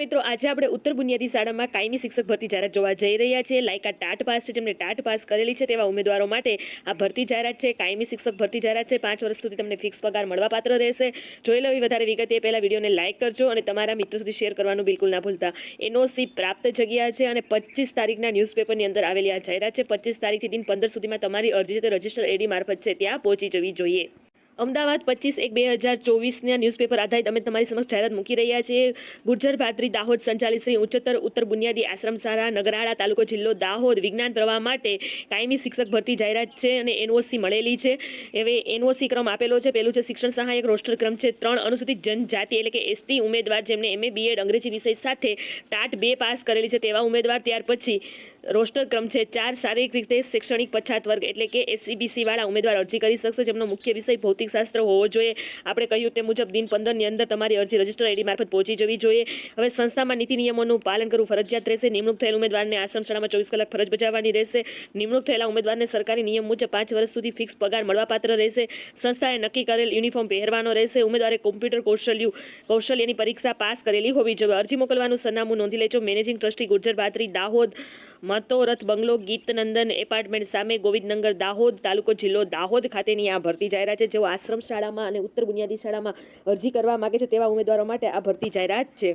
મિત્રો, આજે આપણે ઉત્તર બુનિયાદી શાળામાં કાયમી શિક્ષક ભરતી જાહેરાત જોવા જઈ રહ્યા છીએ લાયકા ટાટ પાસ છે જેમને ટાટ પાસ કરેલી છે તેવા ઉમેદવારો માટે આ ભરતી જાહેરાત છે. કાયમી શિક્ષક ભરતી જાહેરાત છે. પાંચ વર્ષ સુધી તમને ફિક્સ પગાર મળવાપાત્ર રહેશે. જોઈ લો વધારે વિગત. એ પહેલાં વિડીયોને લાઇક કરજો અને તમારા મિત્રો સુધી શેર કરવાનું બિલકુલ ના ભૂલતા. એનઓસી પ્રાપ્ત જગ્યા છે અને પચીસ તારીખના ન્યૂઝપેપરની અંદર આવેલી આ જાહેરાત છે. પચીસ તારીખથી દિન પંદર સુધીમાં તમારી અરજી રજિસ્ટર એડી મારફત છે. ત્યાં પહોંચી જવી જોઈએ. અમદાવાદ પચીસ એક બે હજાર ચોવીસના ન્યૂઝપેપર આધારિત અમે તમારી સમક્ષ જાહેરાત મૂકી રહ્યા છીએ. ગુર્જર ભાદરી દાહોદ સંચાલિત શ્રી ઉચ્ચતર ઉત્તર બુનિયાદી આશ્રમ નગરાળા તાલુકો જિલ્લો દાહોદ વિજ્ઞાન પ્રવાહ માટે કાયમી શિક્ષક ભરતી જાહેરાત છે અને એનઓસી મળેલી છે. હવે એનઓસી ક્રમ આપેલો છે. પહેલું છે શિક્ષણ સહાયક રોસ્ટર ક્રમ છે. ત્રણ અનુસૂચિત જનજાતિ એટલે કે એસટી ઉમેદવાર જેમને એમએ, બીએડ, અંગ્રેજી વિષય સાથે ટાટ બે પાસ કરેલી છે તેવા ઉમેદવાર. ત્યાર પછી રોસ્ટર ક્રમ છે. ચાર શારીરિક રીતે શૈક્ષણિક પછાત વર્ગ એટલે કે એસસીબીસી વાળા ઉમેદવાર અરજી કરી શકશે, જેમનો મુખ્ય વિષય ભૌતિકશાસ્ત્ર હોવો જોઈએ. આપણે કહ્યું તે મુજબ દિન પંદરની અંદર તમારી અરજી રજિસ્ટર આઈડી મારફત પહોંચી જવી જોઈએ. હવે સંસ્થામાં નીતિ નિયમોનું પાલન કરવું ફરજિયાત રહેશે. નિમણૂક થયેલ ઉમેદવારને આશ્રમ શાળામાં ચોવીસ કલાક ફરજ બજાવવાની રહેશે. નિમણૂક થયેલા ઉમેદવારને સરકારી નિયમ મુજબ પાંચ વર્ષ સુધી ફિક્સ પગાર મળવાપાત્ર રહેશે. સંસ્થાએ નક્કી કરેલ યુનિફોર્મ પહેરવાનો રહેશે. ઉમેદવારે કોમ્પ્યુટર કૌશલ્ય, કૌશલ્યની પરીક્ષા પાસ કરેલી હોવી જોઈએ. અરજી મોકલવાનું સરનામું નોંધી લેજો. Managing trustee Gurjar Batri Dahod. Manorath bungalow Geetnandan apartment સામે ગોવિંદનગર દાહોદ તાલુકો જિલ્લો દાહોદ ખાતેની આ ભરતી જાહેરાત છે, જેઓ આશ્રમ શાળામાં અને ઉત્તર બુનિયાદી શાળામાં અરજી કરવા માગે છે તેવા ઉમેદવારો માટે આ ભરતી જાહેરાત છે.